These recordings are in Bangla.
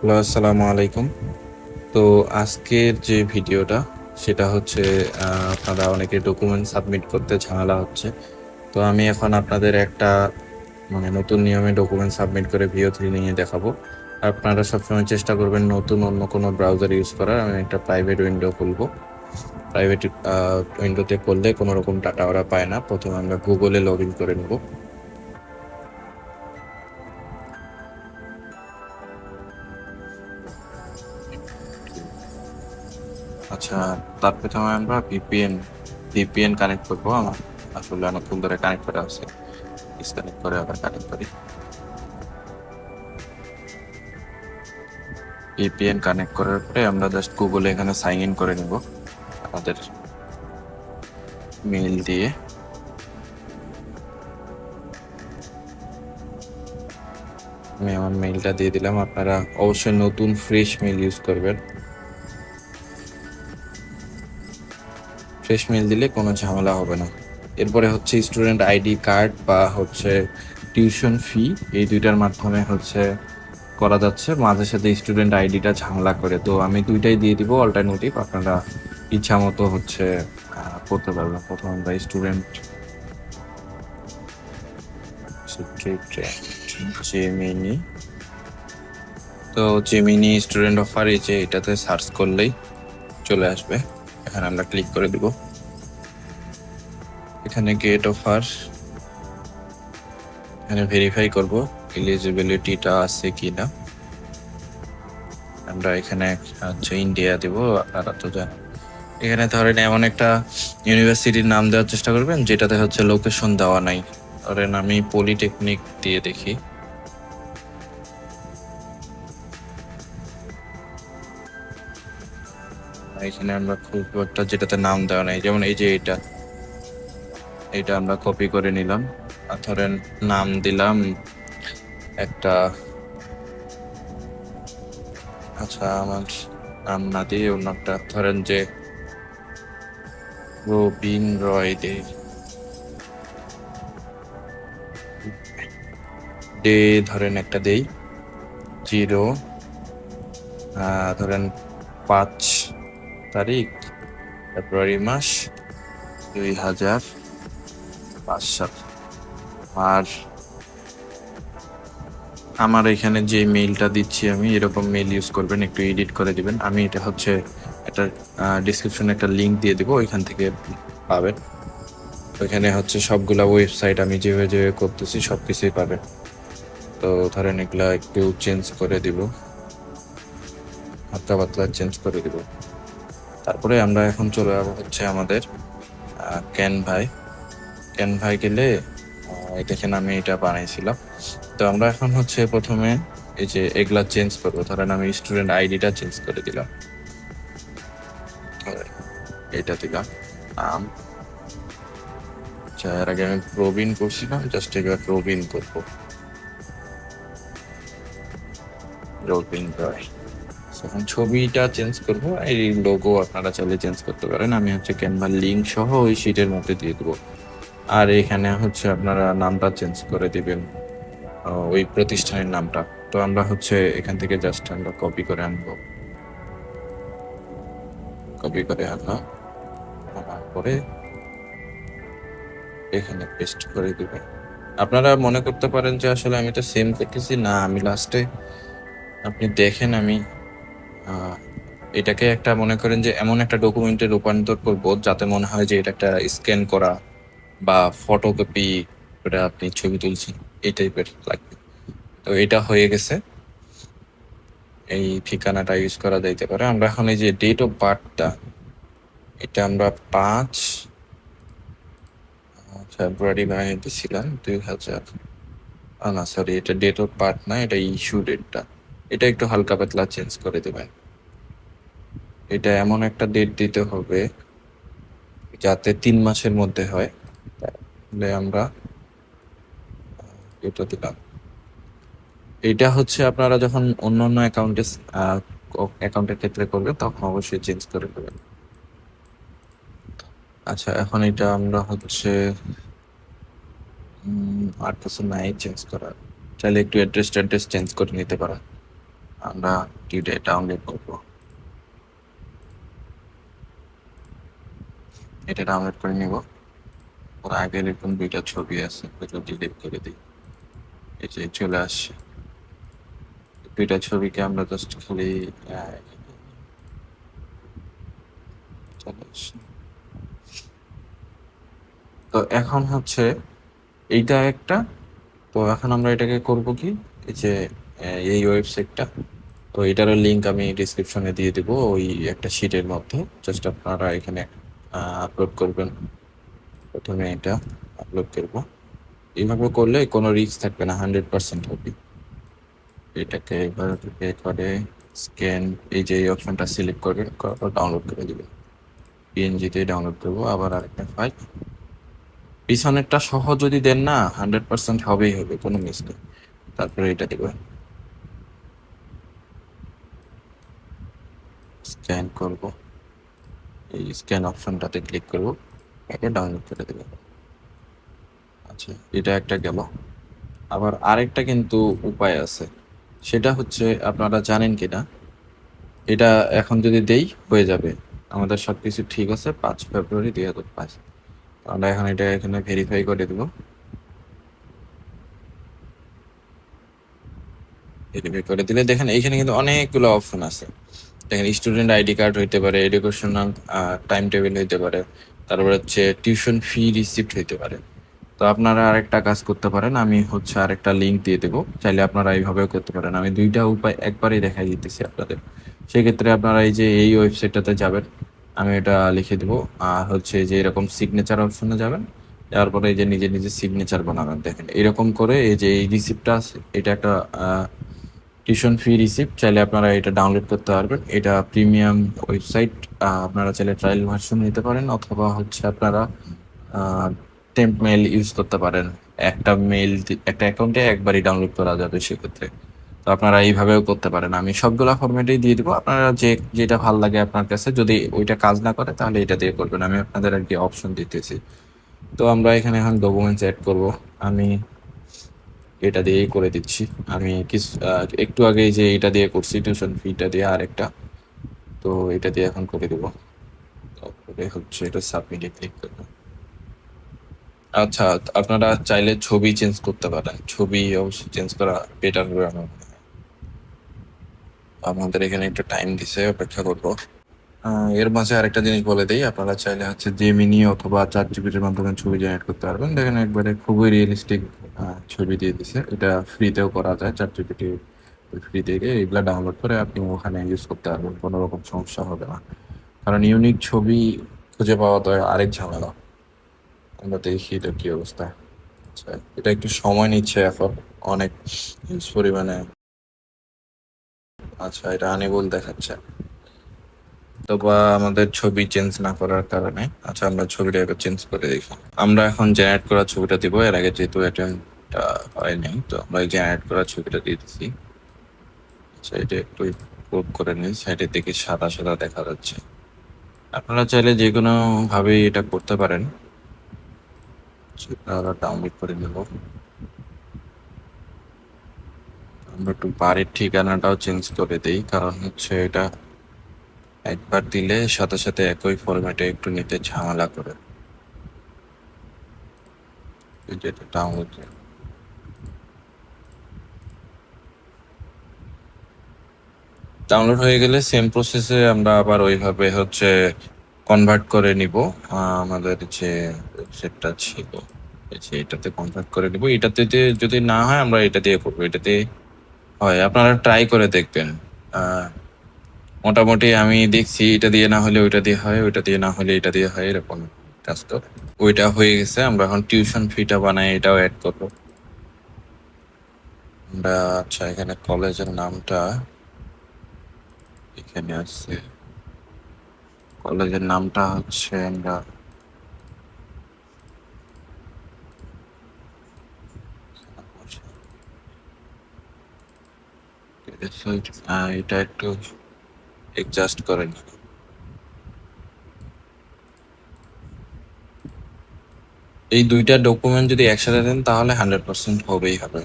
হ্যালো, আসসালামু আলাইকুম। তো আজকের যে ভিডিওটা, সেটা হচ্ছে আপনারা অনেকে ডকুমেন্ট সাবমিট করতে ঝামেলা হচ্ছে। তো আমি এখন আপনাদের একটা মানে নতুন নিয়মে ডকুমেন্ট সাবমিট করে ভিও থ্রি নিয়ে দেখাবো। আপনারা সবসময় চেষ্টা করবেন নতুন অন্য কোনো ব্রাউজার ইউজ করার। আমি একটা প্রাইভেট উইন্ডো খুলবো। প্রাইভেট উইন্ডোতে করলে কোনো রকম ডাটা ওরা পায় না। প্রথমে আমরা গুগলে লগ ইন করে নেব। আচ্ছা তার প্রথমে আমরা ভিপিএন ভিপিএন কানেক্ট করব আমার। আসলে অনেকক্ষণ ধরে কানেক্ট করা আছে ডিসকানেক্ট করে আবার কানেক্ট করি। ভিপিএন কানেক্ট করার পরে আমরা জাস্ট গুগলে এখানে সাইন ইন করে নেব। আমাদের মেইল দিয়ে। আমি আমার মেইলটা দিয়ে দিলাম। আপনারা অবশ্যই নতুন ফ্রেশ মেইল ইউজ করবেন। ফ্রেশ মেল দিলে কোনো ঝামেলা হবে না। এরপরে হচ্ছে স্টুডেন্ট আইডি কার্ড বা হচ্ছে টিউশন ফি এই দুইটার মাধ্যমে হচ্ছে করা যাচ্ছে। মাঝে সাথে স্টুডেন্ট আইডিটা ঝামেলা করে। তো আমি দুইটাই দিয়ে দিব অল্টারনেটিভ আপনারা ইচ্ছা মতো হচ্ছে করতে পারবেন। প্রথম আমরা স্টুডেন্ট জেমিনি তো জেমিনি স্টুডেন্ট অফার এই যে এটাতে সার্চ করলেই চলে আসবে। এখানে আমরা ক্লিক করে দিব। এখানে গেট অফার এখানে ভেরিফাই করব এলিজিবিলিটিটা আছে কিনা। আমরা এখানে হচ্ছে ইন্ডিয়া দেব। আপনারা তো জানেন। এখানে ধরেন এমন একটা ইউনিভার্সিটির নাম দেওয়ার চেষ্টা করবেন, যেটাতে হচ্ছে লোকেশন দেওয়া নাই। ধরেন আমি পলিটেকনিক দিয়ে দেখি। এখানে আমরা খুঁজবো একটা যেটাতে নাম দেওয়া নাই, যেমন এই যে এটা এটা আমরা কপি করে নিলাম। আর ধরেন নাম দিলাম একটা। আচ্ছা আমার নাম না দিয়ে অন্য একটা ধরেন যে রবিন রয় দে ডে ধরেন একটা দেই, জিরো ধরেন পাঁচ। তারিখ, ফেব্রুয়ারি মাস, দুই হাজার পাঁচ সাল। আর আমার এখানে যে মেইলটা দিচ্ছি আমি, এরকম মেইল ইউজ করবেন, একটু এডিট করে দিবেন। আমি এটা হচ্ছে একটা ডিসক্রিপশনে একটা লিঙ্ক দিয়ে দেবো, ওইখান থেকে পাবেন। ওইখানে হচ্ছে সবগুলা ওয়েবসাইট আমি যেভাবে যেভাবে করতেছি সব কিছুই পাবেন। তো ধরেন এগুলা একটু চেঞ্জ করে দিব। হালকা পাতলা চেঞ্জ করে দিব। তারপরে আমরা এখন চলে যাব হচ্ছে আমাদের ক্যানভাই ক্যানভাই গেলে আহ, এই দেখেন আমি এটা বানাইছিলাম। তো আমরা এখন হচ্ছে প্রথমে এই যে এগুলা চেঞ্জ করব। ধরেন আমি স্টুডেন্ট আইডিটা চেঞ্জ করে দিলাম। এটা দিলাম। নাম। আচ্ছা এর আগে আমি প্রবীণ করছিলাম জাস্ট এবার প্রবীণ করব। রবিন এখন ছবিটা চেঞ্জ করব। এই লোগো আপনারা চাইলে চেঞ্জ করতে পারেন। আমি হচ্ছে ক্যানভার লিঙ্ক সহ ওই শিটের মধ্যে দিয়ে দেবো। আর এখানে হচ্ছে আপনারা নামটা চেঞ্জ করে দিবেন ওই প্রতিষ্ঠানের নামটা। তো আমরা হচ্ছে এখান থেকে জাস্ট আমরা কপি করে আনব। কপি করে আনলাম। আনার এখানে পেস্ট করে দিবেন আপনারা মনে করতে পারেন যে আসলে আমি তো সেম করতেছি না, আমি লাস্টে আপনি দেখেন, আমি এটাকে একটা মনে করেন যে এমন একটা ডকুমেন্টে রূপান্তর করব যাতে মনে হয় যে এটা একটা স্ক্যান করা বা ফটোকপি করে আপনি ছবি তুলছেন, এই টাইপের লাগবে। তো এটা হয়ে গেছে। এই ঠিকানাটা ইউজ করা যাইতে পারে। আমরা এখন এই যে ডেট অফ বার্থটা এটা আমরা পাঁচ ফেব্রুয়ারি বানিয়ে দিয়েছিলাম দুই হাজার না সরি এটা ডেট অফ বার্থ না, এটা ইস্যু ডেটটা এটা একটু হালকা পাতলা চেঞ্জ করে দেবেন। এটা এমন একটা ডেট দিতে হবে যাতে তিন মাসের মধ্যে হয়। আমরা এটা দিলাম। এটা হচ্ছে আপনারা যখন অন্য অন্য অ্যাকাউন্টে অ্যাকাউন্টের ক্ষেত্রে করবেন, তখন অবশ্যই চেঞ্জ করে দেবেন আচ্ছা এখন এটা আমরা হচ্ছে আর কিছু নাই চেঞ্জ করার। চাইলে একটু অ্যাড্রেস ট্যাড্রেস চেঞ্জ করে নিতে পারেন। আমরা দুইটা ডাউনলোড করব। এটা ডাউনলোড করে নিব। ওর আগের এরকম দুইটা ছবি আছে ওগুলো ডিলিট করে দিই। এই যে চলে আসছে। দুইটা ছবিকে আমরা জাস্ট খালি। তো এখন হচ্ছে এইটা একটা। তো এখন আমরা এটাকে করব কি? এই যে এই ওয়েবসাইটটা তো এটারও লিঙ্ক আমি ডিসক্রিপশনে দিয়ে দেবো, ওই একটা শিটের মধ্যে। জাস্ট আপনারা এখানে আপলোড করবেন। প্রথমে এটা আপলোড করব। এইভাবে করলে কোনো রিস্ক থাকবে না হান্ড্রেড পার্সেন্ট হবে। এটাকে এবার করে স্ক্যান এই যে এই অপশনটা সিলেক্ট করে ডাউনলোড করে দিবে পিএনজিতে ডাউনলোড করব, আবার আরেকটা ফাইল পিছনেরটা সহ যদি দেন না হান্ড্রেড পার্সেন্ট হবেই হবে, কোনো মিস নেই। তারপরে এটা দেবে। স্ক্যান করব। এই স্ক্যান অপশনটাতে ক্লিক করব। এটা ডাউনলোড করে দেবে। আচ্ছা এটা একটা গেল। আবার আরেকটা কিন্তু উপায় আছে। সেটা হচ্ছে, আপনারা জানেন কিনা? এটা এখন যদি দেই, হয়ে যাবে। আমাদের সব কিছু ঠিক আছে, পাঁচ ফেব্রুয়ারি দুই হাজার পাঁচ আমরা এখন এটা এখানে ভেরিফাই করে দেবো। ভেরিফাই করে দিলে দেখেন, এইখানে কিন্তু অনেকগুলো অপশন আছে। দেখেন স্টুডেন্ট আইডি কার্ড হইতে পারে এডুকেশনাল টাইম টেবিল হইতে পারে, তারপর হচ্ছে টিউশন ফি রিসিপ্ট হইতে পারে। তো আপনারা আরেকটা কাজ করতে পারেন, আমি হচ্ছে আরেকটা লিঙ্ক দিয়ে দেবো, চাইলে আপনারা এইভাবেও করতে পারেন। আমি দুইটা উপায় একবারেই দেখাই দিতেছি আপনাদের। সেক্ষেত্রে আপনারা এই যে এই ওয়েবসাইটটাতে যাবেন, আমি এটা লিখে দেবো, আর হচ্ছে যে এরকম সিগনেচার অপশনে যাবেন যাওয়ার পরে এই যে নিজে নিজে সিগনেচার বানাবেন। দেখেন, এরকম করে এই যে এই রিসিপ্টটা আছে, এটা একটা টিউশন ফি রিসিপ্ট চাইলে আপনারা এটা ডাউনলোড করতে পারবেন। এটা প্রিমিয়াম ওয়েবসাইট আপনারা চাইলে ট্রায়াল ভার্সন নিতে পারেন অথবা হচ্ছে আপনারা টেম্প মেল ইউজ করতে পারেন। একটা মেল একটা অ্যাকাউন্টে একবারই ডাউনলোড করা যাবে সেক্ষেত্রে। তো আপনারা এইভাবেও করতে পারেন। আমি সবগুলো ফরম্যাটেই দিয়ে দিব। আপনারা যে, যেটা ভালো লাগে আপনার কাছে, যদি ওইটা কাজ না করে, তাহলে এটা দিয়ে করবেন। আমি আপনাদের আর কি অপশন দিতেছি। তো আমরা এখানে এখন ডকুমেন্টস অ্যাড করব। আমি এটা দিয়েই করে দিচ্ছি। আমি কিছু একটু আগে যে এটা দিয়ে করছি টিউশন ফিটা দিয়ে আরেকটা। তো এটা দিয়ে এখন করে দেব। তারপরে হচ্ছে এটা সাবমিটে ক্লিক করব। আচ্ছা আপনারা চাইলে ছবি চেঞ্জ করতে পারেন। ছবি অবশ্যই চেঞ্জ করা বেটার হবে আমার আমাদের এখানে একটু টাইম দিছে, অপেক্ষা করব। এর মাঝে আরেকটা জিনিস বলে দিই, আপনারা চাইলে হচ্ছে জেমিনি অথবা চার জিবির মাধ্যমে ছবি জেনারেট করতে পারবেন। দেখেন একবারে খুবই রিয়েলিস্টিক ছবি দিয়ে দিছে। এটা ফ্রিতেও করা যায় চার জিবিটি ফ্রি থেকে। এগুলা ডাউনলোড করে আপনি ওখানে ইউজ করতে পারবেন, কোনো রকম সমস্যা হবে না। কারণ ইউনিক ছবি খুঁজে পাওয়া তো আরেক ঝামেলা। আমরা দেখি এটা কি অবস্থা। আচ্ছা এটা একটু সময় নিচ্ছে এখন, অনেক পরিমাণে। আচ্ছা এটা আনেবল দেখাচ্ছে। তো বা আমাদের ছবি চেঞ্জ না করার কারণে। আচ্ছা আমরা ছবিটা এবার চেঞ্জ করে দেখি। আমরা এখন জেনারেট করা ছবিটা দিব, এর আগে যেহেতু অ্যাটেম্পটা হয়নি, তো আমরা জেনারেট করা ছবিটা দিয়ে দিচ্ছি আচ্ছা এটা একটু ক্রপ করে নিই সাইডের দিকে সাদা সাদা দেখা যাচ্ছে। আপনারা চাইলে যে কোনো ভাবে এটা করতে পারেন। সেটা ডাউনলোড করে নেব। আমরা একটু বাড়ির ঠিকানাটাও চেঞ্জ করে দেই, কারণ হচ্ছে এটা একবার দিলে সাথে সাথে একই ফরম্যাটে একটু নিতে ঝামেলা করে। যেটা ডাউনলোড ডাউনলোড হয়ে গেলে সেম প্রসেসে আমরা আবার ওইভাবে হচ্ছে কনভার্ট করে নিব। আমাদের যে ওয়েবসাইটটা ছিল এটাতে কনভার্ট করে নিব। এটাতে যদি না হয় আমরা এটা দিয়ে করব। এটাতে হয়। আপনারা ট্রাই করে দেখবেন। মোটামুটি আমি দেখছি এটা দিয়ে না হলে ওইটা দিয়ে হয়, ওইটা দিয়ে না হলে এটা দিয়ে হয়, এরকম কাজ তো। ওইটা হয়ে গেছে, আমরা এখন টিউশন ফিটা বানাই, এটাও অ্যাড করব। আমরা আচ্ছা এখানে কলেজের নামটা এখানে আছে। কলেজের নামটা হচ্ছে আমরা এটা একটু অ্যাডজাস্ট করেন। এই দুইটা ডকুমেন্ট যদি একসাথে দেন, তাহলে হান্ড্রেড পার্সেন্ট হবেই হবে।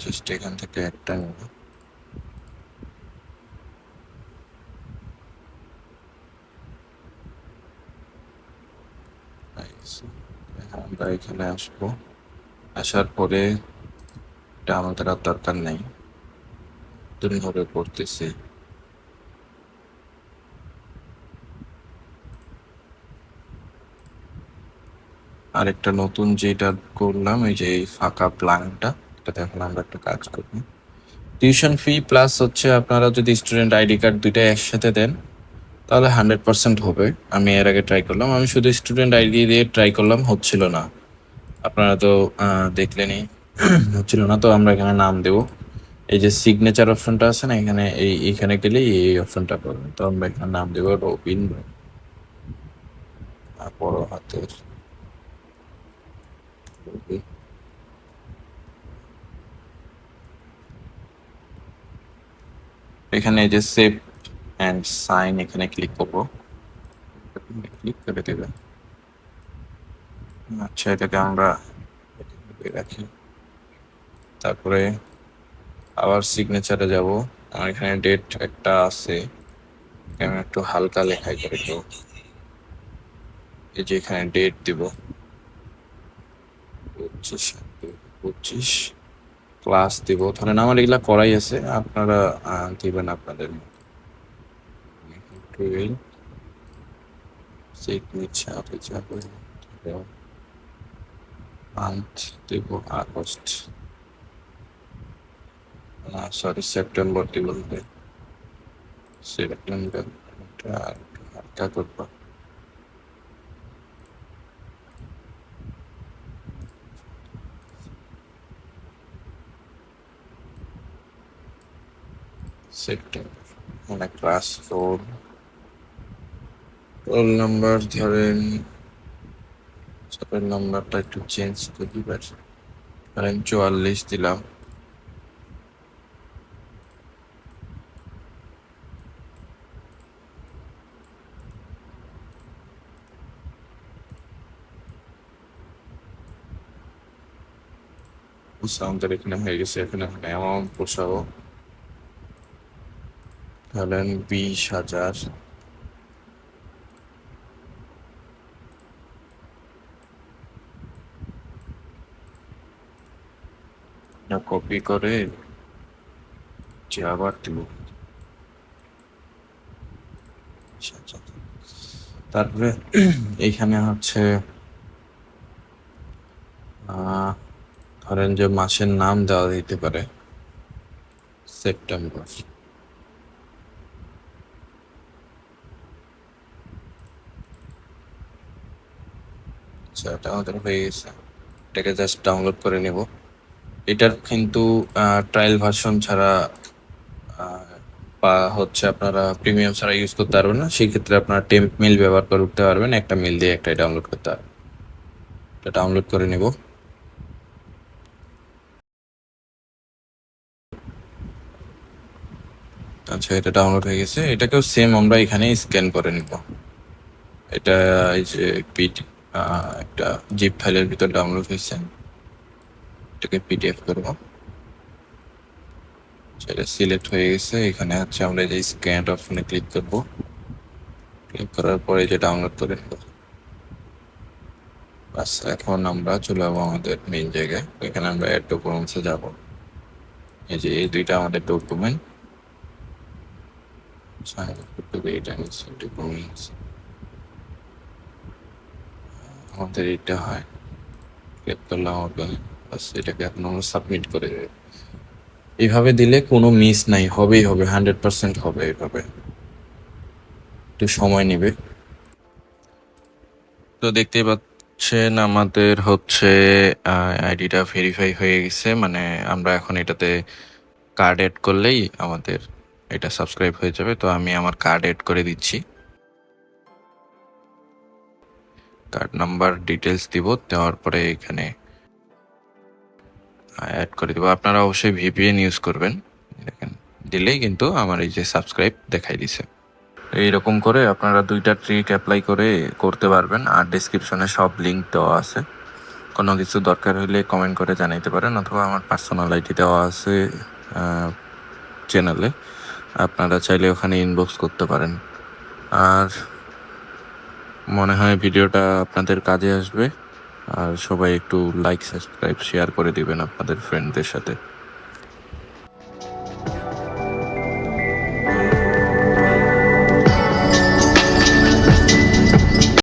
জাস্ট এখান থেকে একটা নেব। আমরা এখানে আসব। আসার পরে এটা আমাদের আর দরকার নেই। নতুন ভাবে করতেছি আরেকটা নতুন যেটা করলাম, এই যে ফাঁকা প্ল্যানটা এটাতে এখন আমরা একটা কাজ করব। টিউশন ফি প্লাস হচ্ছে আপনারা যদি স্টুডেন্ট আইডি কার্ড দুইটা একসাথে দেন, তাহলে হান্ড্রেড পার্সেন্ট হবে। আমি এর আগে ট্রাই করলাম। আমি শুধু স্টুডেন্ট আইডি দিয়ে ট্রাই করলাম, হচ্ছিল না। আপনারা তো দেখলেনই, হচ্ছিল না, তো আমরা এখানে নাম দেব। এই যে সিগনেচার অপশনটা আছে না, এখানে এই, এখানে গেলে এই অপশনটা পাবেন। তো আমরা এখানে নাম দেবো রবিন বড় হাতের এখানে এই যে সেভ অ্যান্ড সাইন এখানে ক্লিক করব। ক্লিক করে দেবে। আচ্ছা এটাকে আমরা রাখি। তারপরে আবার সিগনেচারে যাব। আমার এখানে ডেট একটা আছে। আমি একটু হালকা লেখাই করে দেবো এই যে এখানে ডেট দিব। পঁচিশ পঁচিশ। ক্লাস দিব। ধরেন আমার এগুলা করাই আছে। আপনারা দিবেন আপনাদের সিগনেচারে যাব। আগস্ট সরি সেপ্টেম্বর দিব সেপ্টেম্বর এটা হালকা করব। মানে ক্লাস ফোর রোল নাম্বার ধরেন সবের নাম্বারটা একটু চেঞ্জ করে ধরেন চুয়াল্লিশ দিলাম। আমাদের এখানে হয়ে গেছে এখানে অ্যামাউন্ট বসাবো ধরেন বিশ হাজার কপি করে যে আবার দিব তারপরে এইখানে হচ্ছে আহ, ধরেন যে মাসের নাম দেওয়া দিতে পারে, সেপ্টেম্বর। আচ্ছা এটা আমাদের হয়ে গেছে। এটাকে জাস্ট ডাউনলোড করে নেব। এটার কিন্তু ট্রায়াল ভার্সন ছাড়া বা হচ্ছে আপনারা প্রিমিয়াম ছাড়া ইউজ করতে পারবেন না। সেই ক্ষেত্রে আপনারা টেম্প মেল ব্যবহার করে উঠতে পারবেন। একটা মেল দিয়ে একটাই ডাউনলোড করতে পারবেন। এটা ডাউনলোড করে নেব। আচ্ছা এটা ডাউনলোড হয়ে গেছে। এটাকেও সেম আমরা এখানে স্ক্যান করে নিব। এটা এই যে পিট একটা জিপ ফাইলের ভিতর ডাউনলোড হয়েছে। এটাকে পিডিএফ করব। সেটা সিলেক্ট হয়ে গেছে। এখানে হচ্ছে আমরা যে স্ক্যান অপশনে ক্লিক করব। ক্লিক করার পরে যে ডাউনলোড করে নেব। বাস, এখন আমরা চলে যাব আমাদের মেইন জায়গায়। এখানে আমরা অ্যাড ডকুমেন্টসে যাব। এই যে এই দুইটা আমাদের ডকুমেন্ট এইটা নিচ্ছে ডকুমেন্টস আমাদের এটা হয় ক্লিক করলাম হবে বাস এটাকে এখন আমরা সাবমিট করে দেব এইভাবে দিলে কোনো মিস নাই, হবেই হবে হান্ড্রেড পার্সেন্ট হবে এইভাবে একটু সময় নেবে। তো দেখতেই পাচ্ছেন, আমাদের হচ্ছে আইডিটা ভেরিফাই হয়ে গেছে মানে আমরা এখন এটাতে কার্ড এড করলেই আমাদের এটা সাবস্ক্রাইব হয়ে যাবে, তো আমি আমার কার্ড এড করে দিচ্ছি। কার্ড নাম্বার ডিটেলস দিব, দেওয়ার পরে এখানে অ্যাড করে দিব। আপনারা অবশ্যই ভিপিএন ইউজ করবেন। দেখেন, দিলেই কিন্তু আমার এই যে সাবস্ক্রাইব দেখাই দিছে। এইরকম করে আপনারা দুইটা ট্রিক অ্যাপ্লাই করে করতে পারবেন। আর ডিসক্রিপশনে সব লিংক দেওয়া আছে। কোনো কিছু দরকার হলে কমেন্ট করে জানাইতে পারেন, অথবা আমার পার্সোনাল আইডি দেওয়া আছে চ্যানেলে আপনারা চাইলে ওখানে ইনবক্স করতে পারেন। আর মনে হয় ভিডিওটা আপনাদের কাজে আসবে। আর সবাই একটু লাইক সাবস্ক্রাইব শেয়ার করে দিবেন আপনাদের ফ্রেন্ডদের সাথে।